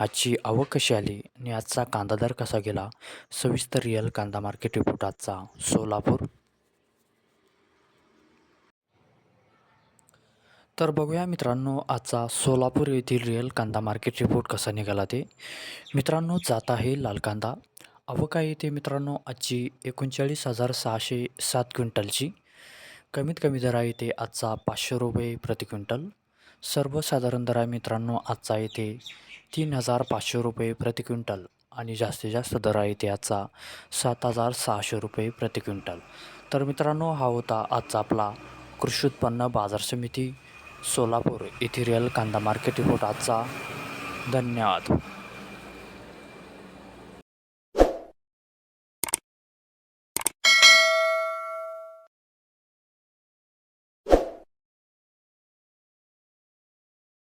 आजची आवक कशी आली आणि आजचा कांदा दर कसा गेला? सविस्तर रिअल कांदा मार्केट रिपोर्ट आजचा सोलापूर. तर बघूया मित्रांनो आजचा सोलापूर येथील रिअल कांदा मार्केट रिपोर्ट कसा निघाला ते. मित्रांनो जात आहे लाल कांदा. आवक आहे ते मित्रांनो आजची एकोणचाळीस हजार सहाशे सात क्विंटलची. कमीत कमी दर आहे ते आजचा पाचशे रुपये प्रति क्विंटल. सर्वसाधारण दर आहे मित्रांनो आजचा येते तीन हजार पाचशे रुपये प्रति क्विंटल आणि जास्तीत जास्त दर आहे त्याचा सात हजार सहाशे रुपये प्रति क्विंटल. तर मित्रांनो हा होता आजचा आपला कृषी उत्पन्न बाजार समिती सोलापूर इथिरियल कांदा मार्केट रिपोर्ट आजचा. धन्यवाद.